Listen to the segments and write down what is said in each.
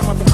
나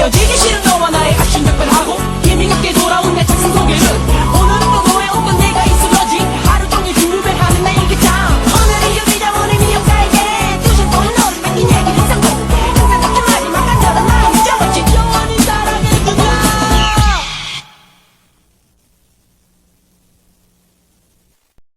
이어지기 싫은 너와 나의 악신 작별하고